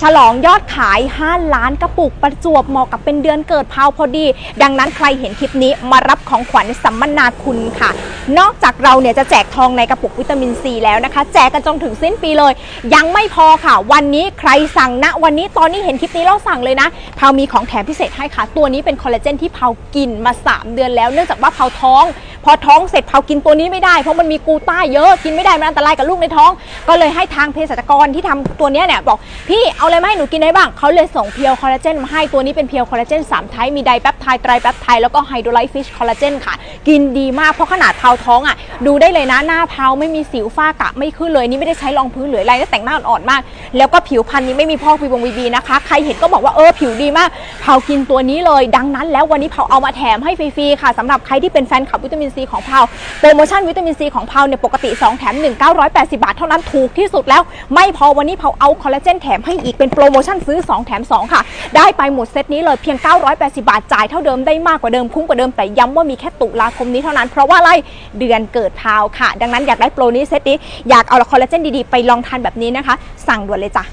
ฉลองยอดขาย 5 ล้านกระปุกประจวบเหมาะกับเป็นเดือนเกิดพาวพอดี ดังนั้นใครเห็นคลิปนี้มารับของขวัญสัมมนาคุณค่ะ นอกจากเราเนี่ยจะแจกทองในกระปุกวิตามินซีแล้วนะคะ แจกกันจนถึงสิ้นปีเลย ยังไม่พอค่ะ วันนี้ใครสั่งนะ วันนี้ตอนนี้เห็นคลิปนี้แล้วสั่งเลยนะพาวมีของแถมพิเศษให้ค่ะ ตัวนี้เป็นคอลลาเจนที่พาวกินมา 3 เดือนแล้ว เนื่องจากว่าพาวท้อง อท้องเสร็จเผากินตัวนี้ไม่ได้เพราะมันมีกูต้าเยอะกินไม่ได้มันอันตรายกับลูกในท้อง ก็เลยให้ทางเภสัชกรที่ทำตัวนี้เนี่ยบอกพี่เอาอะไรมาให้หนูกินได้บ้างเขาเลยส่งเพียวคอลลาเจนมาให้ตัวนี้เป็นเพียวคอลลาเจน3ไทป์มีไดแปปไทด์ไตรแปปไทด์แล้วก็ไฮโดรไลท์ฟิชคอลลาเจนค่ะ กินดีมากเพราะขนาดเผาท้องอะดูได้เลยนะหน้าเผาไม่มีสิวฝ้ากระไม่ขึ้นเลยนี่ไม่ได้ใช้รองพื้นหรืออะไรแล้วแต่งหน้าอ่อนมาก แล้วก็ผิวพรรณนี้ไม่มีพอกวีบงวีบีนะคะ ใครเห็นก็บอกว่าเออผิวดีมากเผากินตัวนี้เลย ดังนั้นแล้ววันนี้เผาเอามาแถมให้ฟรีๆค่ะสำหรับใครที่เป็นแฟนคลับวิตามินซีของเผาโปรโมชั่นวิตามินซีของเผาเนี่ยปกติ 2 แถม 1 980 บาทเท่านั้นถูกที่สุดแล้ว ไม่พอวันนี้เผาเอาคอลลาเจนแถมให้อีกเป็นโปรโมชั่นซื้อ 2 แถม 2 ค่ะ ได้ไปหมดเซตนี้เลยเพียง 980 บาทจ่ายเท่าเดิมได้มากกว่าเดิมคุ้มกว่าเดิมแต่ย้ำว่ามีแค่ตุลาคมนี้เท่านั้น เพราะว่าอะไรเดือนเกิดเผาค่ะ ดังนั้นอยากได้โปรนี้เซตนี้อยากเอาคอลลาเจนดีๆไปลองทานแบบนี้นะคะ สั่งด่วนเลยจ้ะ